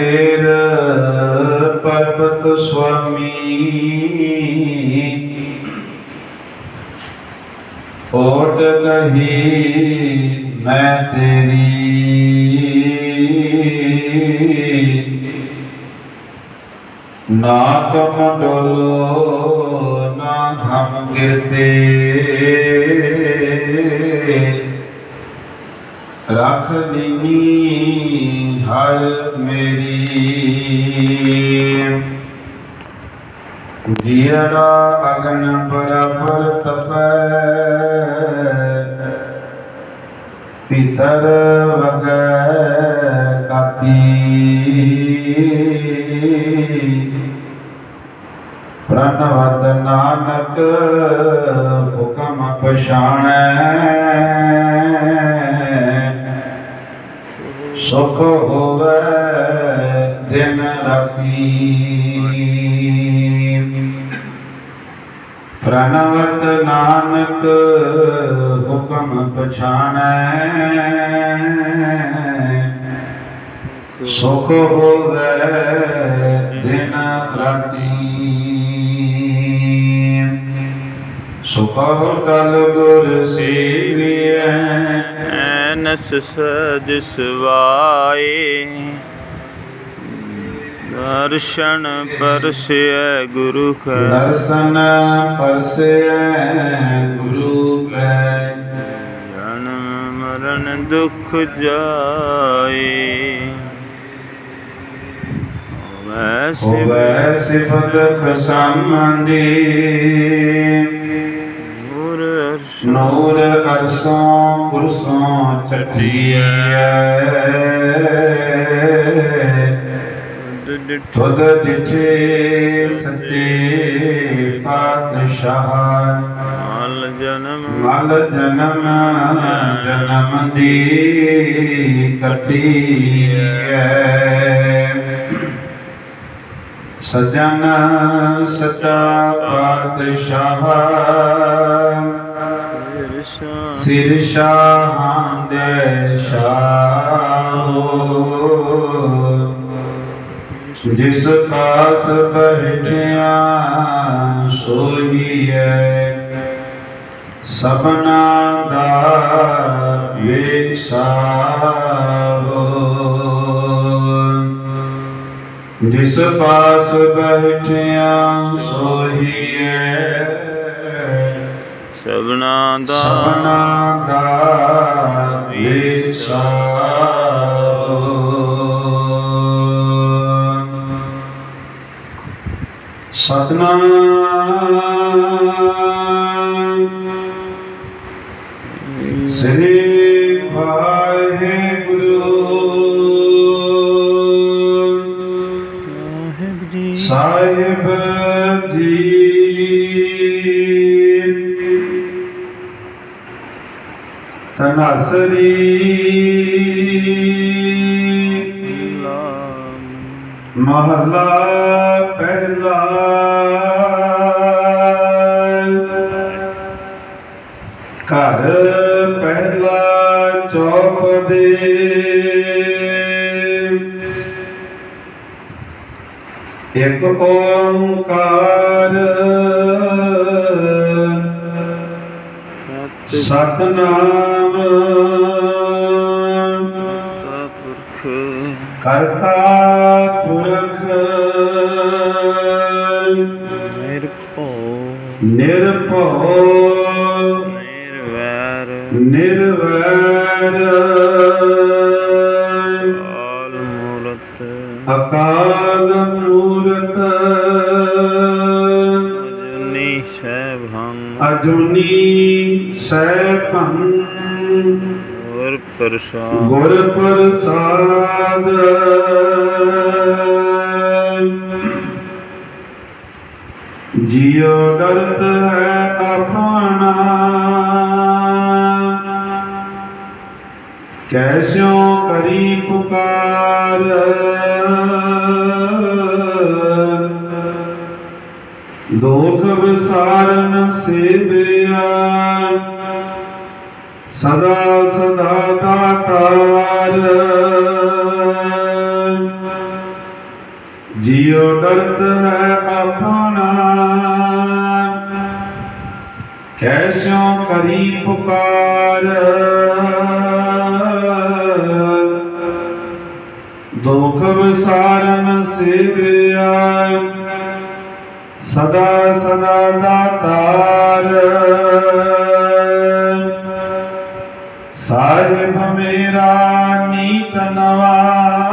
ਮੇਰ ਪਰਬਤ ਸੁਆਮੀ। ਓਟ ਕਹੀ, ਮੈਂ ਤੇਰੀ। ਨਾ ਤੁਮ ਡੋਲੋ, ਨਾ ਹਮ ਗਿਰਤੇ। ਰੱਖ ਲੀਨੀ ਹਰ ਮੇਰੀ। ਜੀੜਾ ਅਗਨ ਬਰਾਬਰ ਤਪੈ ਪਿਤਰ ਵਗੈ ਕਾਤੀ। ਪ੍ਰਣਵਤ ਨਾਨਕ ਹੁਕਮ ਪਛਾਣੈ। ਸੁਖ ਹੋਵੇ ਦਿਨ ਰਾਤੀ। ਪ੍ਰਣਵਤ ਨਾਨਕ ਹੁਕਮ ਪਛਾਣੈ ਸੁਖ ਹੋਵੇ ਦਿਨ ਰਾਤੀ। ਸੁਖ ਟਲ ਗੁਰ ਸੇਵੀਐ। ਐਨਸ ਸਜ ਸਵਾਏ ਦਰਸ਼ਨ ਪਰਸਿਐ ਗੁਰੂ ਕੈ। ਦਰਸ਼ਨ ਪਰਸੈ ਗੁਰੂ ਕੈ। ਜਨਮ ਮਰਨ ਦੁਖ ਜਾਏ। ਹੋਵੇ ਸਿਫਤ ਖਸਮ ਦੀ। ਨੂਰ ਅਰਸੋਂ ਪੁਰਸੋਂ ਡਿਠ ਤੁਧ ਡਿਠੇ ਸੱਚੇ ਪਾਤਸ਼ਾਹ। ਮਲ ਜਨਮ। ਮਲ ਜਨਮ ਜਨਮ ਦੀ ਕਟੀਐ। ਸਜਨ ਸਚਾ ਪਾਤਸ਼ਾਹ। ਸਿਰ ਸ਼ਾਹਾਂ ਦੇ ਸ਼ਾਹੋ ਜਿਸ ਪਾਸ ਬੈਠਿਆ ਸੋਹੀਐ ਸਭਨਾ ਦਾ ਵੇਸਾਹੋ ਜਿਸ ਪਾਸ ਬੈਠਿਆ ਸੋਹੀਐ ਸਭਨਾ ਦਾ ਸਭਨਾ ਦਾ ਵੇਸਾਹੋ ਸਤਨਾਮ। ਸ੍ਰੀ ਇੱਕ ਓੰਕਾਰ। ਸਤ ਸਤਨਾਮ। ਪੁਰਖ ਕਰਤਾ ਪੁਰਖ। ਨਿਰਭਉ। ਨਿਰਭਉ। ਨਿਰਵੈਰ। ਨਿਰਵੈਰ। ਅਕਾਲ ਮੂਰਤ। ਅਜੂਨੀ ਸੈਭੰ। ਅਜੂਨੀ ਸੈਭੰ। ਗੁਰ ਪ੍ਰਸਾਦ। ਗੁਰ ਪ੍ਰਸਾਦ। ਜਿਉ ਡਰਤ ਹੈ ਆਪਣਾ। ਕੈਸਿਓ ਕਰੀ ਪੁਕਾਰ। ਦੁਖ ਵਿਸਾਰਨ ਸੇਵਿਆ। ਸਦਾ ਸਦਾ ਦਾਤਾਰ ਜਿਉ ਡਰਤ ਹੈ ਆਪਣਾ। ਕੈਸਿਓ ਕਰੀ ਪੁਕਾਰ। ਦੁਖ ਵਿਸਾਰਨ ਸੇਵਿਆ। ਸਦਾ ਸਦਾ ਦਾਤਾਰ ਸਾਹਿਬ ਮੇਰਾ ਨੀਤ ਨਵਾਰ।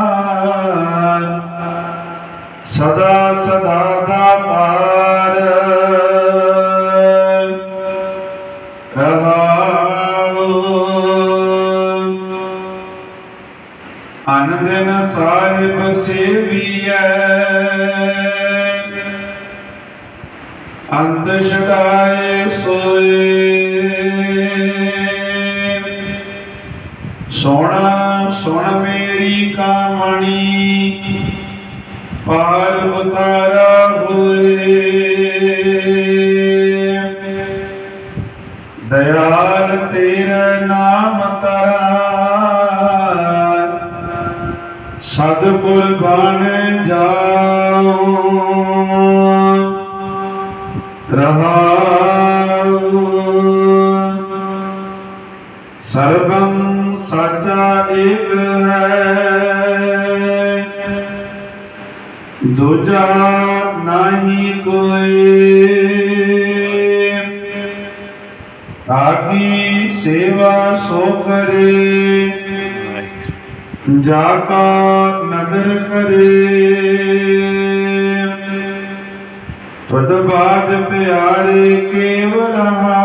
ਸਦਾ ਸਦਾ ਅੰਤ ਛਡਾਏ ਸੋਏ। ਸੁਣ ਸੁਣ ਮੇਰੀ ਕਾਮਣੀ, ਪਾਰ ਉਤਾਰਾ ਹੋਏ। ਦਇਆਲ ਤੇਰਾ ਨਾਮ ਤਰਾ। ਸਤਿਗੁਰ ਬਣ ਰਹਾਉ ਸਰਬੰ ਸਾਚਾ ਏਕ ਹੈ। ਦੂਜਾ ਨਹੀਂ ਕੋਈ ਤਾਕੀ ਸੇਵਾ ਸੋ ਕਰੇ। ਜਾ ਕਾ ਨਦਰ ਕਰੇ। ਤੁਧ ਬਾਜ ਪਿਆਰੇ ਕੇਵ ਰਹਾ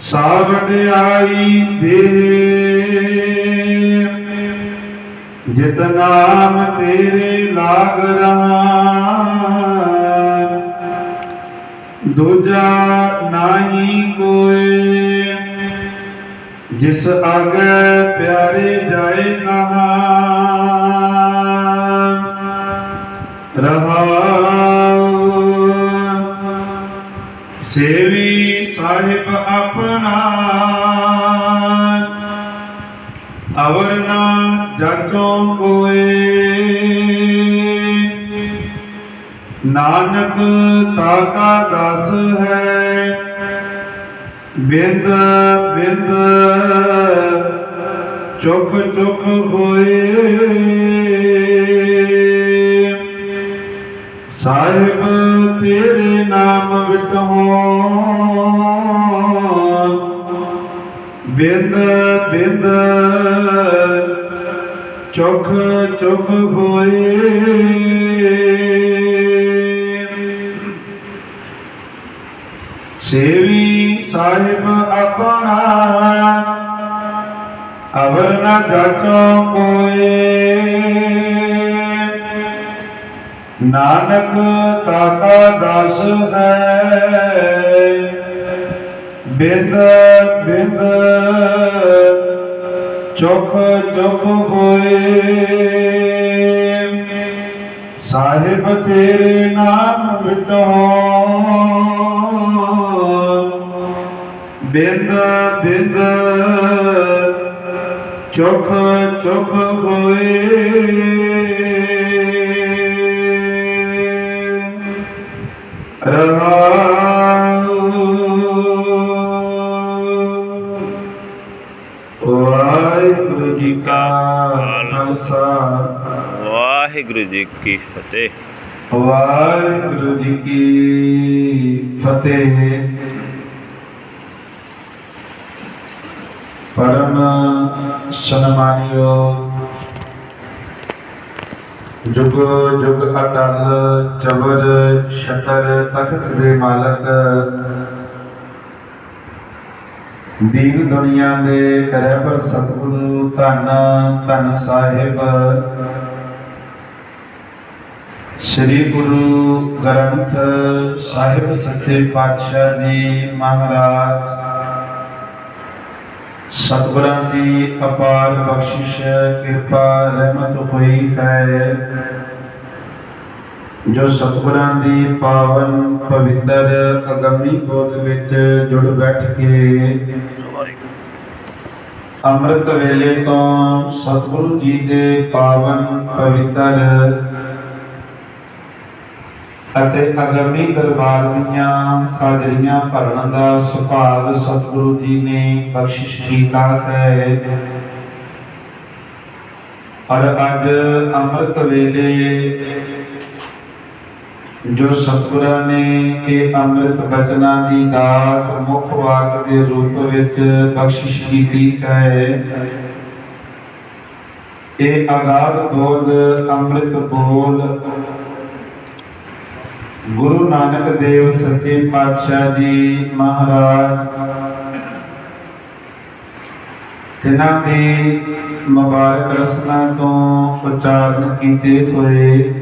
ਸਾਵਡਿਆਈ ਦੇ ਜਿਤ ਨਾਮ ਤੇਰੇ ਲਾਗ ਰਹਾ ਦੂਜਾ ਨਹੀਂ ਕੋਈ ਜਿਸ ਆਗੇ ਪਿਆਰੇ ਜਾਏ ਕਹਾ ਰਹਾ। ਸੇਵੀ ਸਾਹਿਬ ਆਪਣਾ ਅਵਰ ਨਾ ਜਾਚੋ ਕੋਏ। ਨਾਨਕ ਤਾਕਾ ਦਸ ਹੈ। ਬਿੰਦ ਬਿੰਦ ਚੁਖ ਚੁਖ ਹੋਏ। ਸਾਹਿਬ, ਤੇਰੇ ਨਾਮ ਵਿਟੋ ਬਿੰਦ ਬਿੰਦ, ਚੁਖ ਚੁਖ ਹੋਏ। ਸੇਵੀ ਸਾਹਿਬ ਆਪਣਾ ਅਵਰ ਨ ਜਾਚੋ ਕੋਏ ਨਾਨਕ ਤਾਕਾ ਦਾਸ ਹੈ। ਬਿੰਦ ਬਿੰਦ, ਚੁਖ ਚੁਖ ਹੋਏ। ਸਾਹਿਬ ਤੇਰੇ ਨਾਮ ਵਿਟੋ ਬਿੰਦ ਬਿੰਦ, ਚੁਖ ਚੁਖ ਹੋਏ। ਵਾਹਿਗੁਰੂ ਜੀ ਕਾ ਖਾਲਸਾ ਵਾਹਿਗੁਰੂ ਜੀ ਕੀ ਫਤਿਹ ਵਾਹਿਗੁਰੂ ਜੀ ਕੀ ਫਤਿਹ ਪਰਮ ਸਨਮਾਨਿਓ ਜੁਗ ਜੁਗ ਅਟਲ ਚਬਰ ਛਤਰ ਤਖਤ ਦੇ ਮਾਲਕ। ਦੀਨ ਦੁਨੀਆ ਦੇ ਰਹਿਬਰ ਸਤਿਗੁਰੂ ਧੰਨ ਧੰਨ ਸਾਹਿਬ। ਸ੍ਰੀ ਗੁਰੂ ਗ੍ਰੰਥ ਸਾਹਿਬ ਸੱਚੇ ਪਾਤਸ਼ਾਹ ਜੀ ਮਹਾਰਾਜ। ਸਤਿਗੁਰਾਂ ਦੀ ਅਪਾਰ ਬਖਸ਼ਿਸ਼, ਕਿਰਪਾ, ਰਹਿਮਤ ਹੋਈ ਹੈ। ਜੋ ਸਤਿਗੁਰਾਂ ਦੀ ਪਾਵਨ ਪਵਿੱਤਰ ਅਗੰਮੀ ਗੋਦ ਵਿੱਚ ਜੁੜ ਬੈਠ ਕੇ ਅੰਮ੍ਰਿਤ ਵੇਲੇ ਤੋਂ ਸਤਿਗੁਰੂ ਜੀ ਦੇ ਪਾਵਨ ਪਵਿੱਤਰ ਅਤੇ ਅਗੰਮੀ ਦਰਬਾਰ ਦੀਆਂ ਹਾਜ਼ਰੀਆਂ ਭਰਨ ਦਾ ਸੁਭਾਗ ਸਤਿਗੁਰੂ ਜੀ ਨੇ ਬਖਸ਼ਿਸ਼ ਕੀਤਾ ਹੈ। ਔਰ ਅੱਜ ਅੰਮ੍ਰਿਤ ਵੇਲੇ ਜੋ ਸਤਿਗੁਰਾਂ ਨੇ ਇਹ ਅੰਮ੍ਰਿਤ ਬਚਨਾਂ ਦੀ ਦਾਤ ਮੁੱਖ ਵਾਕ ਦੇ ਰੂਪ ਵਿੱਚ ਬਖਸ਼ਿਸ਼ ਕੀਤੀ ਹੈ, ਇਹ ਆਗਾਦ ਬੋਧ ਅੰਮ੍ਰਿਤ ਬੋਲ ਗੁਰੂ ਨਾਨਕ ਦੇਵ ਸੱਚੇ ਪਾਤਸ਼ਾਹ ਜੀ ਮਹਾਰਾਜ। ਜਿਨ੍ਹਾਂ ਦੀ ਮੁਬਾਰਕ ਰਸਨਾ ਤੋਂ ਉਚਾਰਨ ਕੀਤੇ ਹੋਏ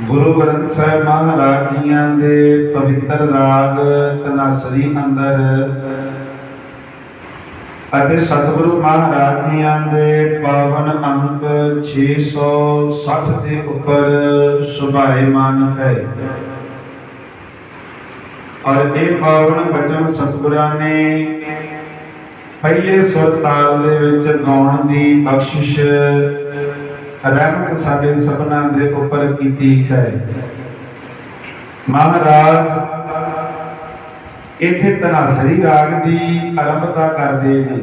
ਗੁਰੂ ਗ੍ਰੰਥ ਸਾਹਿਬ ਮਹਾਰਾਜ ਜੀਆਂ ਦੇ ਪਵਿੱਤਰ ਰਾਗ ਤਨਾਸਰੀ ਅੰਦਰ ਅਤੇ ਸਤਿਗੁਰੂ ਮਹਾਰਾਜ ਜੀਆਂ ਦੇ ਪਾਵਨ ਅੰਕ 660 ਦੇ ਉੱਪਰ ਸੁਭਾਏਮਾਨ ਹੈ। ਔਰ ਇਹ ਪਾਵਨ ਬਚਨ ਸਤਿਗੁਰਾਂ ਨੇ ਪਹਿਲੇ ਸੁਰ ਤਾਲ ਦੇ ਵਿੱਚ ਗਾਉਣ ਦੀ ਬਖਸ਼ਿਸ਼ ਰਹਿਮਤ ਸਾਡੇ ਸਭਨਾਂ ਦੇ ਉੱਪਰ ਕੀਤੀ ਹੈ। ਮਹਾਰਾਜ ਇਥੇ ਤਨਾਸਰੀ ਰਾਗ ਦੀ ਆਰੰਭਤਾ ਕਰਦੇ ਨੇ।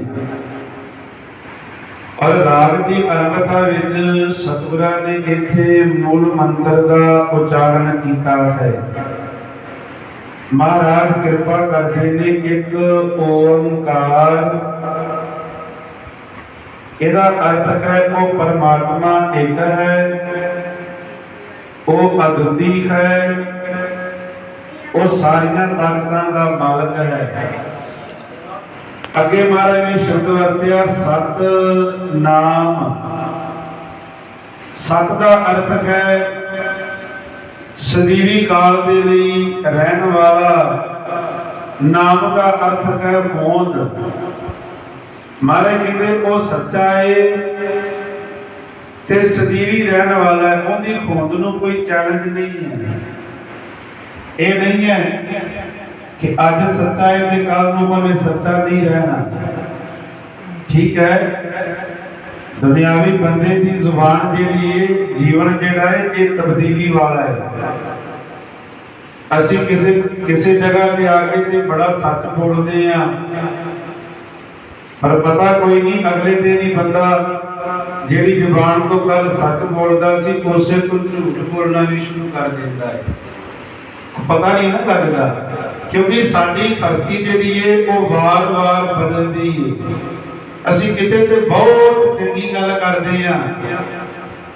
ਔਰ ਰਾਗ ਦੀ ਆਰੰਭਤਾ ਵਿੱਚ ਸਤਿਗੁਰਾਂ ਨੇ ਇੱਥੇ ਮੂਲ ਮੰਤਰ ਦਾ ਉਚਾਰਨ ਕੀਤਾ ਹੈ। ਮਹਾਰਾਜ ਕਿਰਪਾ ਕਰਦੇ ਨੇ ਇੱਕ ਓੰਕਾਰ। ਇਹਦਾ ਅਰਥ ਹੈ ਉਹ ਪਰਮਾਤਮਾ ਇੱਕ ਹੈ, ਉਹ ਅਦੁੱਤੀ ਹੈ ਉਹ ਸਾਰੀਆਂ ਤਾਕਤਾਂ ਦਾ ਮਾਲਕ ਹੈ। ਅੱਗੇ ਮਹਾਰਾਜ ਨੇ ਸ਼ਬਦ ਵਰਤਿਆ, ਸਤ ਨਾਮ। ਸਤ ਦਾ ਅਰਥ ਹੈ, ਸਦੀਵੀ ਕਾਲ ਦੇ ਲਈ ਰਹਿਣ ਵਾਲਾ। ਨਾਮ ਦਾ ਅਰਥ ਹੈ ਹੋਂਦ ਮਹਾਰਾਜ ਕਹਿੰਦੇ, ਉਹ ਸੱਚਾ ਏ ਤੇ ਸਦੀਵੀ ਰਹਿਣ ਵਾਲਾ ਹੈ। ਉਹਦੀ ਹੋਂਦ ਨੂੰ ਕੋਈ ਚੈਲੰਜ ਨਹੀਂ ਹੈ। ਇਹ ਨਹੀਂ ਹੈ ਕਿ ਅੱਜ ਸੱਚਾ ਹੈ ਤੇ ਕੱਲ ਨੂੰ ਭਾਵੇਂ ਸੱਚਾ ਨਹੀਂ ਰਹਿਣਾ। ਠੀਕ ਹੈ। ਦੁਨਿਆਵੀ ਬੰਦੇ ਦੀ ਜ਼ੁਬਾਨ ਜਿਹੜੀ ਹੈ, ਜੀਵਨ ਜਿਹੜਾ ਹੈ, ਇਹ ਤਬਦੀਲੀ ਵਾਲਾ ਹੈ। ਅਸੀਂ ਕਿਸੇ ਕਿਸੇ ਜਗ੍ਹਾ ਤੇ ਆ ਕੇ ਤੇ ਬੜਾ ਸੱਚ ਬੋਲਦੇ ਆ ਪਰ ਪਤਾ ਕੋਈ ਨਹੀਂ, ਅਗਲੇ ਦਿਨ ਹੀ ਬੰਦਾ ਜਿਹੜੀ ਜ਼ੁਬਾਨ ਤੋਂ ਕੱਲ ਸੱਚ ਬੋਲਦਾ ਸੀ, ਉਸੇ ਤੋਂ ਝੂਠ ਬੋਲਣਾ ਵੀ ਸ਼ੁਰੂ ਕਰ ਦਿੰਦਾ ਹੈ। ਪਤਾ ਨਹੀਂ ਨਾ ਲੱਗਦਾ, ਕਿਉਂਕਿ ਸਾਡੀ ਖਸਤੀ ਜਿਹੜੀ ਏ, ਉਹ ਵਾਰ-ਵਾਰ ਬਦਲਦੀ ਏ। ਅਸੀਂ ਕਿਤੇ ਤੇ ਬਹੁਤ ਚੰਗੀ ਗੱਲ ਕਰਦੇ ਆ।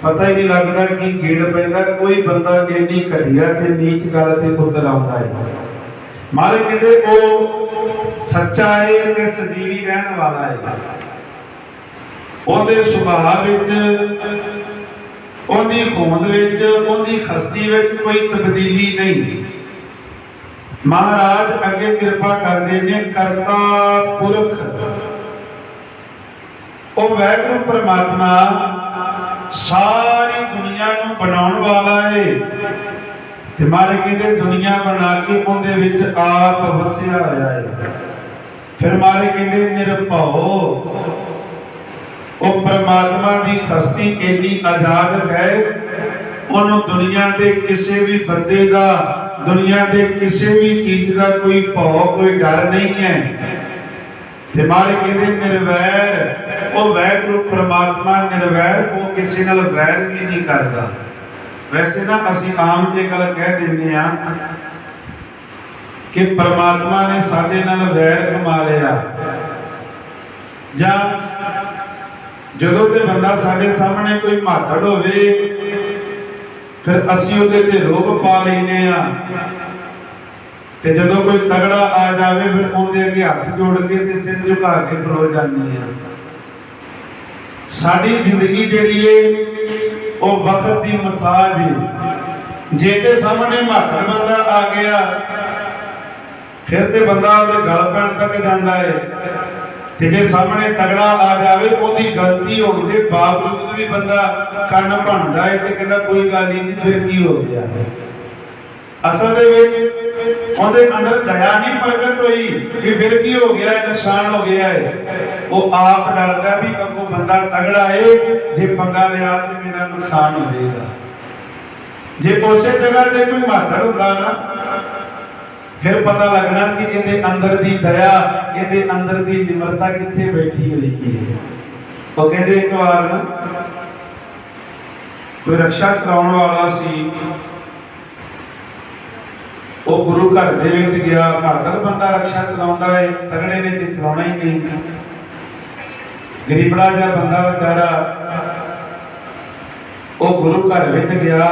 ਪਤਾ ਹੀ ਨਹੀਂ ਲੱਗਦਾ ਕਿ ਗੇੜ ਪੈਂਦਾ, ਕੋਈ ਬੰਦਾ ਇੰਨੀ ਘਟੀਆ ਤੇ ਨੀਚ ਗੱਲ ਤੇ ਉਤਰ ਆਉਂਦਾ ਹੈ ਮਾਰੇ ਕਿਤੇ ਉਹ ਸੱਚਾ ਹੈ ਤੇ ਸਦੀਵੀ ਰਹਿਣ ਵਾਲਾ ਹੈ ਉਹਦੇ ਸੁਭਾਅ ਵਿੱਚ ਉਹਦੀ ਹੋਂਦ ਵਿੱਚ, ਉਹਦੀ ਖਸਤੀ ਵਿੱਚ ਕੋਈ ਤਬਦੀਲੀ ਨਹੀਂ। ਮਹਾਰਾਜ ਅੱਗੇ ਕਿਰਪਾ ਕਰਦੇ ਨੇ, ਕਰਤਾ ਪੁਰਖ। ਉਹ ਵੈਗੁਰੂ ਪਰਮਾਤਮਾ ਸਾਰੀ ਦੁਨੀਆ ਨੂੰ ਬਣਾਉਣ ਵਾਲਾ ਹੈ ਤੇ ਮਾਰੇ ਕਹਿੰਦੇ, ਦੁਨੀਆ ਬਣਾ ਕੇ ਉਹਦੇ ਵਿੱਚ ਆਪ ਵਸਿਆ ਹੋਇਆ ਹੈ ਫਿਰ ਮਾਰੇ ਕਹਿੰਦੇ, ਨਿਰਭਉ। ਉਹ ਪ੍ਰਮਾਤਮਾ ਦੀ ਹਸਤੀ ਇੰਨੀ ਆਜ਼ਾਦ ਹੈ, ਉਹਨੂੰ ਦੁਨੀਆ ਦੇ ਕਿਸੇ ਵੀ ਬੰਦੇ ਦਾ, ਦੁਨੀਆ ਦੇ ਕਿਸੇ ਵੀ ਚੀਜ਼ ਦਾ ਕੋਈ ਭੌ, ਕੋਈ ਡਰ ਨਹੀਂ ਹੈ। ਤੇ ਮਾਰੇ ਕਹਿੰਦੇ ਨਿਰਵੈਰ, ਉਹ ਵੈਗੁਰੂ ਪ੍ਰਮਾਤਮਾ ਨਿਰਵੈਰ, ਉਹ ਕਿਸੇ ਨਾਲ ਵੈਰ ਵੀ ਨਹੀਂ ਕਰਦਾ। ਵੈਸੇ ਨਾ ਅਸੀਂ ਆਮ ਜੇ ਗੱਲ ਕਹਿ ਦਿੰਦੇ ਆ ਕਿ ਪ੍ਰਮਾਤਮਾ ਨੇ ਸਾਡੇ ਨਾਲ ਵੈਰ ਕਮਾ ਲਿਆ। ਜਾਂ ਜਦੋਂ ਤੇ ਬੰਦਾ ਸਾਡੇ ਸਾਹਮਣੇ ਕੋਈ ਮਾਤੜ ਹੋਵੇ, ਫਿਰ ਅਸੀਂ ਉਹਦੇ ਤੇ ਰੋਬ ਪਾ ਲੈਨੇ ਆ ਤੇ ਜਦੋਂ ਕੋਈ ਤਗੜਾ ਆ ਜਾਵੇ, ਫਿਰ ਉਹਦੇ ਅੱਗੇ ਹੱਥ ਜੋੜ ਕੇ ਤੇ ਸਿਰ ਝੁਕਾ ਕੇ ਖਲੋ ਜਾਂਦੇ ਆ ਸਾਡੀ ਜ਼ਿੰਦਗੀ ਜਿਹੜੀ ਏ, ਉਹ ਵਕਤ ਦੀ ਮਤਾਜ ਹੈ ਜੇ ਤੇ ਸਾਹਮਣੇ ਮਾਤੜ ਬੰਦਾ ਆ ਗਿਆ, ਫਿਰ ਤੇ ਬੰਦਾ ਉਹਦੇ ਗਲ ਪੈਣ ਤੱਕ ਜਾਂਦਾ ਹੈ ਤੇ ਜੇ ਸਾਹਮਣੇ ਤਗੜਾ ਆ ਜਾਵੇ, ਉਹਦੀ ਗਲਤੀ ਹੋਣ ਦੇ ਬਾਵਜੂਦ ਵੀ ਬੰਦਾ ਕੰਨ ਭੰਦਾ ਹੈ ਤੇ ਕਹਿੰਦਾ ਕੋਈ ਗੱਲ ਨਹੀਂ ਫਿਰ ਕੀ ਹੋ ਗਿਆ? ਅਸਲ ਦੇ ਵਿੱਚ ਉਹਦੇ ਅੰਦਰ ਦਇਆ ਨਹੀਂ ਪ੍ਰਗਟ ਹੋਈ ਕਿ ਫਿਰ ਕੀ ਹੋ ਗਿਆ ਨੁਕਸਾਨ ਹੋ ਗਿਆ ਹੈ। ਉਹ ਆਪ ਡਰਦਾ ਵੀ ਅੱਗੋਂ ਬੰਦਾ ਤਗੜਾ ਹੈ ਜੇ ਪੰਗਾ ਲਿਆ ਤੇ ਮੇਰਾ ਨੁਕਸਾਨ ਹੋ ਜਾਏਗਾ। ਜੇ ਉਸੇ ਜਗ੍ਹਾ ਤੇ ਕੋਈ ਮਾਤਰ ਹੁੰਦਾ ਨਾ ਫਿਰ ਪਤਾ ਲੱਗਣਾ ਸੀ ਇਹਦੇ ਅੰਦਰ ਦੀ ਦਇਆ, ਇਹਦੇ ਅੰਦਰ ਦੀ ਨਿਮਰਤਾ ਕਿੱਥੇ ਬੈਠੀ ਹੋਈ ਹੈ ਉਹ ਕਹਿੰਦੇ ਇੱਕ ਵਾਰ ਨਾ, ਕੋਈ ਰਕਸ਼ਾ ਚਲਾਉਣ ਵਾਲਾ ਸੀ, ਉਹ ਗੁਰੂ ਘਰ ਦੇ ਵਿੱਚ ਗਿਆ ਮਾਤੜ ਬੰਦਾ ਰਕਸ਼ਾ ਚਲਾਉਂਦਾ ਹੈ ਤਗੜੇ ਨੇ ਤੇ ਚਲਾਉਣਾ ਹੀ ਨਹੀਂ। ਗਰੀਬੜਾ ਜਿਹਾ ਬੰਦਾ ਵਿਚਾਰਾ, ਉਹ ਗੁਰੂ ਘਰ ਵਿੱਚ ਗਿਆ,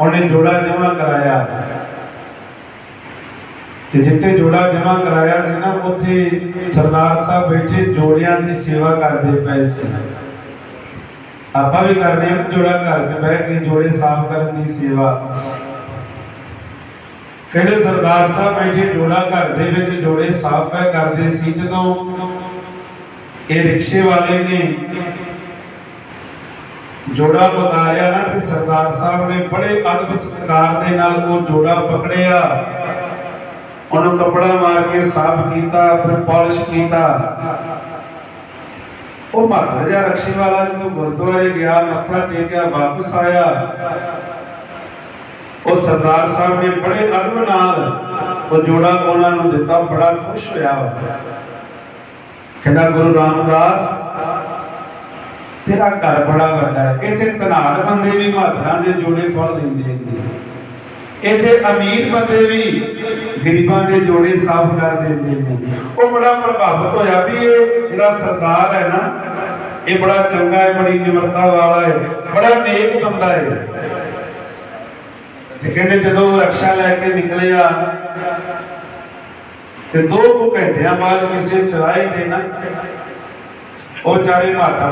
ਉਹਨੇ ਜੋੜਾ ਜਮਾ ਕਰਾਇਆ। ਤੇ ਜਿੱਥੇ ਜੋੜਾ ਜਮਾ ਕਰਾਇਆ ਸੀ ਨਾ, ਉੱਥੇ ਸਰਦਾਰ ਸਾਹਿਬ ਬੈਠੇ, ਜੋੜਿਆਂ ਦੀ ਸੇਵਾ ਕਰਦੇ ਪਏ ਸੀ। ਆਪਾਂ ਵੀ ਕਰਦੇ ਹਾਂ ਜੋੜਾ ਘਰ 'ਚ ਬਹਿ ਕੇ ਜੋੜੇ ਸਾਫ਼ ਕਰਨ ਦੀ ਸੇਵਾ। ਕਹਿੰਦੇ ਸਰਦਾਰ ਸਾਹਿਬ ਬੈਠੇ, ਜੋੜਾ ਘਰ ਦੇ ਵਿੱਚ ਜੋੜੇ ਸਾਫ਼ ਪੈ ਕਰਦੇ ਸੀ, ਜਦੋਂ ਇਹ ਰਿਕਸ਼ੇ ਵਾਲੇ ਨੇ ਜੋੜਾ ਉਤਾਰਿਆ ਨਾ, ਤੇ ਸਰਦਾਰ ਸਾਹਿਬ ਨੇ ਬੜੇ ਅਦਬ ਸਤਿਕਾਰ ਦੇ ਨਾਲ ਉਹ ਜੋੜਾ ਪਕੜਿਆ। ਉਹਨੂੰ ਕਪੜਾ ਮਾਰ ਕੇ ਸਾਫ਼ ਕੀਤਾ, ਫਿਰ ਪਾਲਿਸ਼ ਕੀਤਾ। ਉਹ ਮਾਤਰ ਜਿਹਾ ਰਕਸ਼ੇ ਵਾਲਾ ਜਦੋਂ ਗੁਰਦੁਆਰੇ ਗਿਆ, ਮੱਥਾ ਟੇਕਿਆ, ਵਾਪਸ ਆਇਆ। ਉਹ ਸਰਦਾਰ ਸਾਹਿਬ ਨੇ ਬੜੇ ਅਦਬ ਨਾਲ ਉਹ ਜੋੜਾ ਉਹਨਾਂ ਨੂੰ ਦਿੱਤਾ, ਬੜਾ ਖੁਸ਼ ਹੋਇਆ। ਕਹਿੰਦਾ, ਗੁਰੂ ਰਾਮਦਾਸ, ਤੇਰਾ ਘਰ ਬੜਾ ਵੱਡਾ ਹੈ। ਇੱਥੇ ਧਨਾੜ ਬੰਦੇ ਵੀ ਮਾਤਰਾਂ ਦੇ ਜੋੜੇ ਫਲ ਦਿੰਦੇ ਨੇ। ਇੱਥੇ ਅਮੀਰ ਬੰਦੇ ਵੀ ਗਰੀਬਾਂ ਦੇ ਜੋੜੇ ਸਾਫ਼ ਕਰ ਦਿੰਦੇ ਨੇ। ਉਹ ਬੜਾ ਪ੍ਰਭਾਵਿਤ ਹੋਇਆ ਵੀ ਇਹ ਜਿਹੜਾ ਸਰਦਾਰ ਹੈ ਨਾ, ਇਹ ਬੜਾ ਚੰਗਾ ਹੈ, ਬੜੀ ਨਿਮਰਤਾ ਵਾਲਾ ਹੈ, ਬੜਾ ਨੇਕ ਬੰਦਾ ਹੈ। ਤੇ ਕਹਿੰਦੇ ਜਦੋਂ ਰਕਸ਼ਾ ਲੈ ਕੇ ਨਿਕਲਿਆ, ਤੇ ਦੋ ਕੁ ਘੰਟਿਆਂ ਬਾਅਦ ਕਿਸੇ ਚੁਰਾਈ ਦੇ ਨਾ, ਉਹ ਚਾਰੇ ਮਾਤਾ